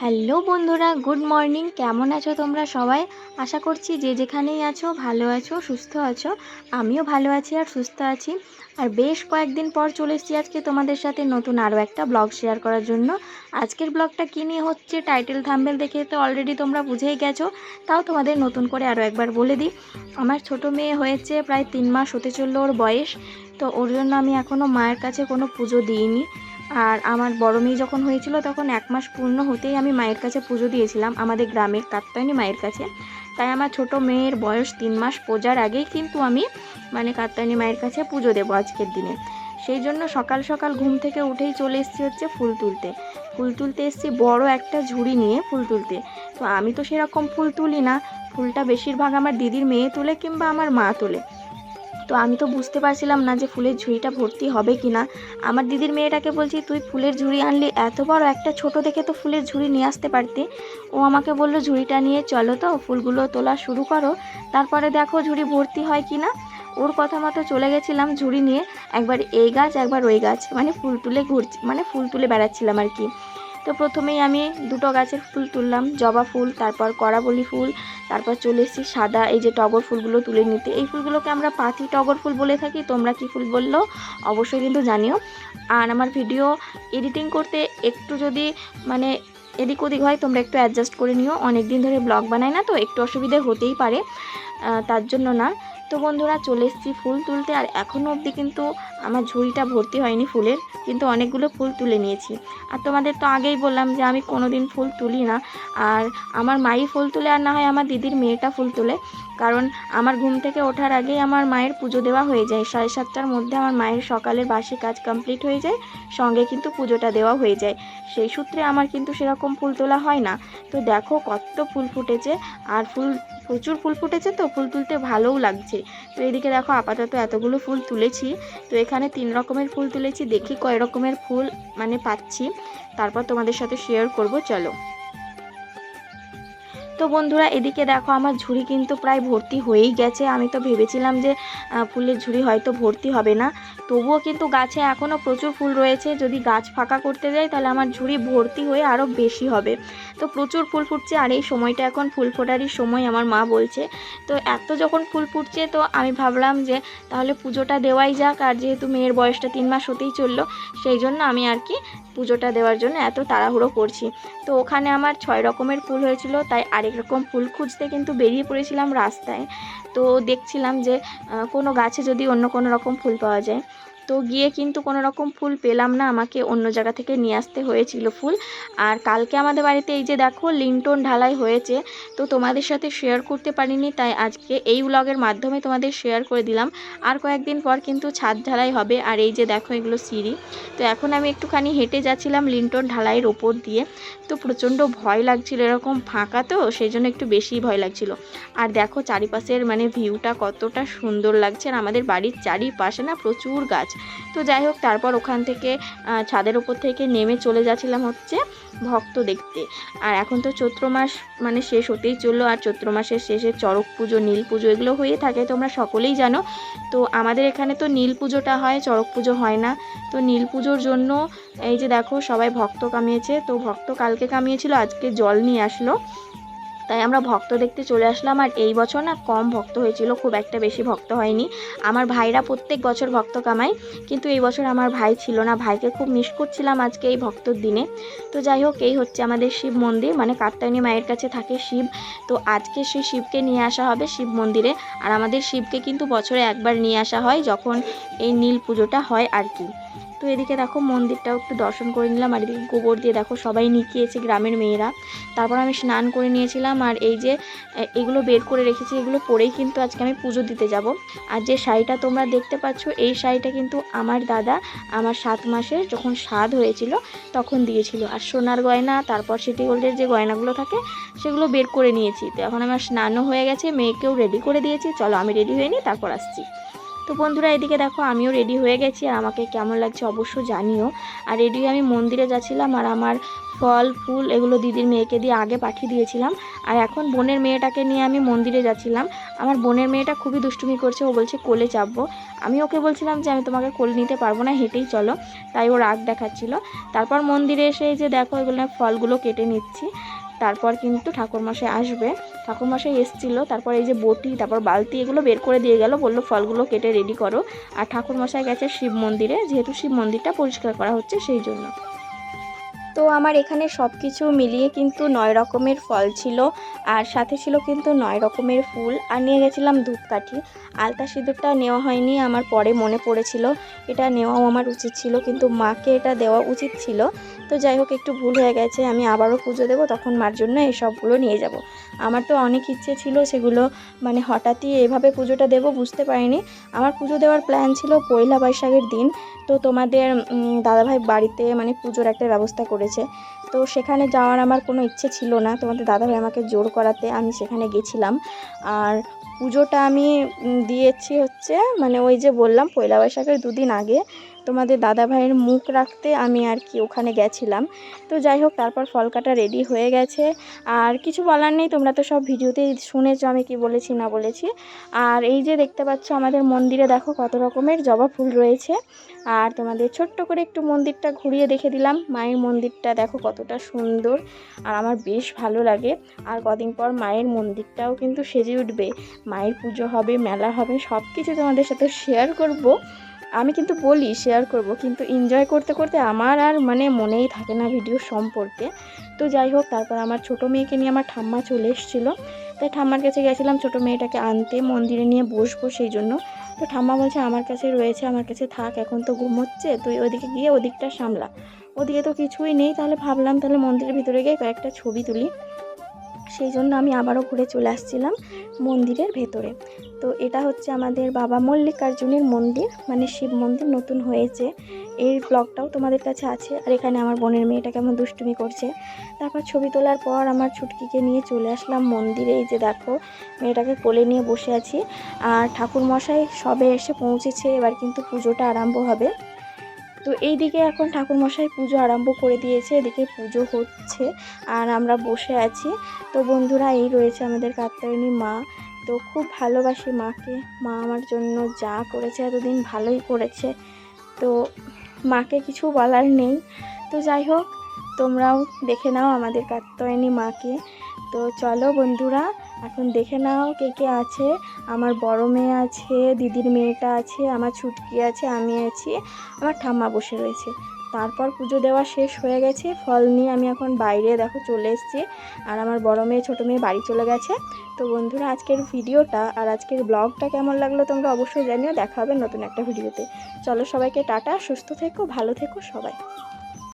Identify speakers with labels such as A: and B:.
A: Hello বন্ধুরা, good morning. কেমন আছো তোমরা সবাই? আশা করছি যে যেখানেই আছো, ভালো আছো, সুস্থ আছো। আমিও ভালো আছি আর সুস্থ আছি। আর বেশ কয়েকদিন পর চলে এসেছি আজকে তোমাদের সাথে নতুন আরও একটা ব্লগ শেয়ার করার জন্য। আজকের ব্লগটা কী নিয়ে হচ্ছে টাইটেল থাম্বেল দেখে তো অলরেডি তোমরা বুঝেই গেছো। তাও তোমাদের নতুন করে আরও একবার বলে দিই। আমার ছোট মেয়ে হয়েছে প্রায় তিন মাস হতে চলল ওর বয়স। তো ওর জন্য আমি এখনও মায়ের কাছে কোনো পুজো দিইনি। আর আমার বড় মেয়ে যখন হয়েছিল তখন এক মাস পূর্ণ হতেই আমি মায়ের কাছে পুজো দিয়েছিলাম আমাদের গ্রামের কাত্তায়নী মায়ের কাছে। তাই আমার ছোট মেয়ের বয়স তিন মাস পূজার আগেই কিন্তু আমি মানে কাত্তায়নী মায়ের কাছে পুজো দেবো আজকের দিনে। সেই জন্য সকাল সকাল ঘুম থেকে উঠেই চলে এসেছি হচ্ছে ফুল তুলতে। ফুল তুলতে এসেছি বড় একটা ঝুড়ি নিয়ে ফুল তুলতে। তো আমি তো সেরকম ফুল তুলি না, ফুলটা বেশিরভাগ আমার দিদির মেয়ে তোলে কিংবা আমার মা তোলে। তো আমি তো বুঝতে পারছিলাম না যে ফুলের ঝুড়িটা ভর্তি হবে কি না আমার দিদির মেয়েটাকে বলছি, তুই ফুলের ঝুড়ি আনলি, এত বড় একটা ছোট দেখে তো ফুলের ঝুড়ি নিয়ে আসতে পারতি। ও আমাকে বলল, ঝুড়িটা নিয়ে চলো তো, ফুলগুলো তোলা শুরু করো, তারপরে দেখো ঝুড়ি ভর্তি হয় কি না ওর কথা মতো চলে গেছিলাম ঝুড়ি নিয়ে, একবার এই গাছ, একবার ওই গাছ মানে ফুল তুলে ঘুরছি মানে ফুল তুলে বেড়াচ্ছিলাম আর কি। তো প্রথমেই আমি দুটো গাছের ফুল তুললাম, জবা ফুল, তারপর করাবলি ফুল, তারপর চলে এসেছি সাদা, এই যে টগর ফুলগুলো তুলে নিতে। এই ফুলগুলোকে আমরা পাতি টগর ফুল বলে থাকি, তোমরা কি ফুল বলল অবশ্যই কিন্তু জানিও। আর আমার ভিডিও এডিটিং করতে একটু যদি মানে এদিক ওদিক হয়, তোমরা একটু অ্যাডজাস্ট করে নিও। অনেক দিন ধরে ব্লগ বানাই না, তো একটু অসুবিধে হতেই পারে তার জন্য না। তো বন্ধুরা, চলে এসেছি ফুল তুলতে, আর এখনও অবধি কিন্তু আমার ঝুড়িটা ভর্তি হয়নি ফুলের, কিন্তু অনেকগুলো ফুল তুলে নিয়েছি। আর তোমাদের তো আগেই বললাম যে আমি কোনো দিন ফুল তুলি না। আর আমার মাই ফুল তুলে আর না হয় আমার দিদির মেয়েটা ফুল তুলে। কারণ আমার ঘুম থেকে ওঠার আগেই আমার মায়ের পুজো দেওয়া হয়ে যায়। সাড়ে সাতটার মধ্যে আমার মায়ের সকালের বাসি কাজ কমপ্লিট হয়ে যায়, সঙ্গে কিন্তু পুজোটা দেওয়া হয়ে যায়। সেই সূত্রে আমার কিন্তু সেরকম ফুল তোলা হয় না। তো দেখো কত ফুল ফুটেছে, আর ফুল, প্রচুর ফুল ফুটেছে তো, ফুল তুলতে ভালোও লাগছে। তো এদিকে দেখো আপাতত এতগুলো ফুল তুলেছি। তো এখানে তিন রকমের ফুল তুলেছি, দেখি কয় রকমের ফুল মানে পাচ্ছি। তারপর তোমাদের সাথে শেয়ার করব, চলো। তো বন্ধুরা, এদিকে দেখো আমার ঝুড়ি কিন্তু প্রায় ভর্তি হয়েই গেছে। আমি তো ভেবেছিলাম যে ফুলের ঝুড়ি হয়তো ভর্তি হবে না। তবুও কিন্তু গাছে এখনও প্রচুর ফুল রয়েছে। যদি গাছ ফাঁকা করতে যাই, তাহলে আমার ঝুড়ি ভর্তি হয়ে আরও বেশি হবে। তো প্রচুর ফুল ফুটছে, আর এই সময়টা এখন ফুল ফোটারই সময় আমার মা বলছে। তো এত যখন ফুল ফুটছে, তো আমি ভাবলাম যে, তাহলে পুজোটা দেওয়াই যাক। আর যেহেতু মেয়ের বয়সটা তিন মাস হতেই চলল, সেই জন্য আমি আর কি পুজোটা দেওয়ার জন্য এত তাড়াহুড়ো করছি। তো ওখানে আমার ছয় রকমের ফুল হয়েছিল, তাই আরেক রকম ফুল খুঁজতে কিন্তু বেরিয়ে পড়েছিলাম রাস্তায়। তো দেখছিলাম যে কোনো গাছে যদি অন্য কোনো রকম ফুল পাওয়া যায়। তো গিয়ে কিন্তু কোনো রকম ফুল পেলাম না। আমাকে অন্য জায়গা থেকে নিয়ে আসতে হয়েছিল ফুল। আর কালকে আমাদের বাড়িতে এই যে দেখো, লিংটন ঢালাই হয়েছে। তো তোমাদের সাথে শেয়ার করতে পারিনি, তাই আজকে এই ব্লগের মাধ্যমে তোমাদের শেয়ার করে দিলাম। আর কয়েকদিন পর কিন্তু ছাদ ঢালাই হবে। আর এই যে দেখো এগুলো সিঁড়ি। তো এখন আমি একটুখানি হেঁটে যাচ্ছিলাম লিংটন ঢালাইয়ের ওপর দিয়ে। তো প্রচণ্ড ভয় লাগছিল, এরকম ফাঁকা তো সেই জন্য একটু বেশি ভয় লাগছিল। আর দেখো চারিপাশের মানে ভিউটা কতটা সুন্দর লাগছে। আর আমাদের বাড়ির চারিপাশে না প্রচুর গাছ। তো যাই হোক, তারপর ওখান থেকে ছাদের ওপর থেকে নেমে চলে যাচ্ছিলাম হচ্ছে ভক্ত দেখতে। আর এখন তো চৈত্র মাস মানে শেষ হতেই চলল, আর চৈত্র মাসের শেষে চড়ক পুজো, নীল পুজো এগুলো হয়ে থাকে, তোমরা সকলেই জানো। তো আমাদের এখানে তো নীল পুজোটা হয়, চড়ক পুজো হয় না। তো নীল পুজোর জন্য এই যে দেখো, সবাই ভক্ত কামিয়েছে। তো ভক্ত কালকে কামিয়েছিল, আজকে জল নিয়ে আসলো। তাই আমরা ভক্ত দেখতে চলে আসলাম আর এই বছর না কম ভক্ত হয়েছিল, খুব একটা বেশি ভক্ত হয়নি। আমার ভাইরা প্রত্যেক বছর ভক্ত কামায়, কিন্তু এই বছর আমার ভাই ছিল না। ভাইকে খুব মিস করছিলাম আজকে এই ভক্তর দিনে। তো যাই হোক, এই হচ্ছে আমাদের শিব মন্দির মানে কাত্তায়নী মায়ের কাছে থাকে শিব। তো আজকে সেই শিবকে নিয়ে আসা হবে শিব মন্দিরে। আর আমাদের শিবকে কিন্তু বছরে একবার নিয়ে আসা হয়, যখন এই নীল পুজোটা হয় আর কি। তো এদিকে দেখো মন্দিরটাও একটু দর্শন করে নিলাম, আর এদিকে গোবর দিয়ে দেখো সবাই নিকিয়েছে গ্রামের মেয়েরা। তারপর আমি স্নান করে নিয়েছিলাম, আর এই যে এগুলো বের করে রেখেছি, এগুলো পরেই কিন্তু আজকে আমি পুজো দিতে যাব। আর যে শাড়িটা তোমরা দেখতে পাচ্ছ, এই শাড়িটা কিন্তু আমার দাদা আমার সাত মাসে যখন স্বাদ হয়েছিল, তখন দিয়েছিল। আর সোনার গয়না, তারপর সিটি গোল্ডের যে গয়নাগুলো থাকে, সেগুলো বের করে নিয়েছি। তো এখন আমার স্নানও হয়ে গেছে, মেয়েকেও রেডি করে দিয়েছি। চলো আমি রেডি হয়ে নিই, তারপর আসছি। তো বন্ধুরা, এদিকে দেখো, আমিও রেডি হয়ে গেছি, আর আমাকে কেমন লাগছে অবশ্য জানিও। আর রেডি আমি মন্দিরে যাচ্ছিলাম, আর আমার ফল, ফুল এগুলো দিদির মেয়েকে দিয়ে আগে পাঠিয়ে দিয়েছিলাম। আর এখন বোনের মেয়েটাকে নিয়ে আমি মন্দিরে যাচ্ছিলাম। আমার বোনের মেয়েটা খুবই দুষ্টুমি করছে, ও বলছে কোলে চাপবো। আমি ওকে বলছিলাম যে, আমি তোমাকে কোলে নিতে পারব না, হেঁটেই চলো। তাই ও রাগ দেখাচ্ছিল। তারপর মন্দিরে এসে যে দেখো, এগুলো ফলগুলো কেটে নিচ্ছি। তারপর কিন্তু ঠাকুরমশাই আসবে। ঠাকুরমশাই এসছিল, তারপর এই যে বটি, তারপর বালতি, এগুলো বের করে দিয়ে গেল, বলল ফলগুলো কেটে রেডি করো। আর ঠাকুরমশাই গেছে শিব মন্দিরে, যেহেতু শিব মন্দিরটা পরিষ্কার করা হচ্ছে সেই জন্য। তো আমার এখানে সব কিছু মিলিয়ে কিন্তু নয় রকমের ফল ছিল, আর সাথে ছিল কিন্তু নয় রকমের ফুল। আর নিয়ে গেছিলাম ধূপকাঠি। আলতা সিঁদুরটা নেওয়া হয়নি, আমার পরে মনে পড়েছিল। এটা নেওয়াও আমার উচিত ছিল, কিন্তু মাকে এটা দেওয়া উচিত ছিল। তো যাই হোক, একটু ভুল হয়ে গেছে, আমি আবারও পুজো দেবো, তখন মার জন্য এসবগুলো নিয়ে যাব। আমার তো অনেক ইচ্ছে ছিল সেগুলো মানে হঠাৎই এভাবে পুজোটা দেবো, বুঝতে পারিনি। আমার পুজো দেওয়ার প্ল্যান ছিল পয়লা বৈশাখের দিন, তো তোমাদের দাদাভাই বাড়িতে মানে পুজোর একটা ব্যবস্থা করেছে। তো সেখানে যাওয়ার আমার কোনো ইচ্ছে ছিল না, তোমাদের দাদাভাই আমাকে জোর করাতে, আমি সেখানে গেছিলাম। আর পুজোটা আমি দিয়েছি হচ্ছে মানে ওই যে বললাম, পয়লা বৈশাখের দুদিন আগে। তোমাদের দাদা ভাইয়ের মুখ রাখতে আমি আর কি ওখানে গেছিলাম। তো যাই হোক, তারপর ফল কাটা রেডি হয়ে গেছে। আর কিছু বলার নেই, তোমরা তো সব ভিডিওতেই শুনেছো আমি কি বলেছি, না বলেছি। আর এই যে দেখতে পাচ্ছ আমাদের মন্দিরে দেখো কত রকমের জবা ফুল রয়েছে। আর তোমাদের ছোট্ট করে একটু মন্দিরটা ঘুরিয়ে দেখে দিলাম। মায়ের মন্দিরটা দেখো কতটা সুন্দর আর আমার বেশ ভালো লাগে। আর কদিন পর মায়ের মন্দিরটাও কিন্তু সেজে উঠবে। মায়ের পুজো হবে, মেলা হবে সব কিছু তোমাদের সাথে শেয়ার করব। আমি কিন্তু বলি শেয়ার করব। কিন্তু এনজয় করতে করতে আমার আর মানে মনেই থাকে না ভিডিও সম্পর্কে। তো যাই হোক, তারপর আমার ছোটো মেয়েকে নিয়ে আমার ঠাম্মা চলে এসেছিল। তাই ঠাম্মার কাছে গেছিলাম ছোটো মেয়েটাকে আনতে, মন্দিরে নিয়ে বসবো সেই জন্য তো ঠাম্মা বলছে, আমার কাছে রয়েছে, আমার কাছে থাক, এখন তো ঘুমোচ্ছে তুই ওদিকে গিয়ে ওদিকটা সামলা। ওদিকে তো কিছুই নেই, তাহলে ভাবলাম তাহলে মন্দিরের ভিতরে গিয়ে কয়েকটা ছবি তুলি। সেই জন্য আমি আবারও ঘুরে চলে আসছিলাম মন্দিরের ভেতরে। তো এটা হচ্ছে আমাদের বাবা মল্লিকার্জুনের মন্দির মানে শিব মন্দির নতুন হয়েছে। এই ব্লগটাও তোমাদের কাছে আছে, আর এখানে আমার বোনের মেয়েটা কেমন দুষ্টুমি করছে। তারপর ছবি তোলার পর আমার ছুটকিকে নিয়ে চলে আসলাম মন্দিরে। এই যে দেখো, মেয়েটাকে কোলে নিয়ে বসে আছি। আর ঠাকুরমশাই সবে এসে পৌঁছেছে, এবার কিন্তু পুজোটা আরম্ভ হবে। তো এই দিকে এখন ঠাকুরমশাই পুজো আরম্ভ করে দিয়েছে, এদিকে পুজো হচ্ছে আর আমরা বসে আছি। তো বন্ধুরা, এই রয়েছে আমাদের কাত্তায়নী মা। তো খুব ভালোবাসি মাকে। মা আমার জন্য যা করেছে, এতদিন ভালোই করেছে। তো মাকে কিছু বলার নেই। তো যাই হোক, তোমরাও দেখে নাও আমাদের কাত্তায়নী মাকে। তো চলো বন্ধুরা এখন দেখে নাও কে কে আছে। আমার বড় মেয়ে আছে, দিদির মেয়েটা আছে, আমার ছুটকি আছে, আমি আছি, আমার ঠাম্মা বসে রয়েছে। তারপর পুজো দেওয়া শেষ হয়ে গেছে, ফল নিয়ে আমি এখন বাইরে দেখো চলে এসেছি। আর আমার বড় মেয়ে, ছোটো মেয়ে বাড়ি চলে গেছে। তো বন্ধুরা, আজকের ভিডিওটা আর আজকের ব্লগটা কেমন লাগল তোমরা অবশ্যই জানিও। দেখা হবে নতুন একটা ভিডিওতে। চলো সবাইকে টাটা, সুস্থ থেকো, ভালো থেকো সবাই।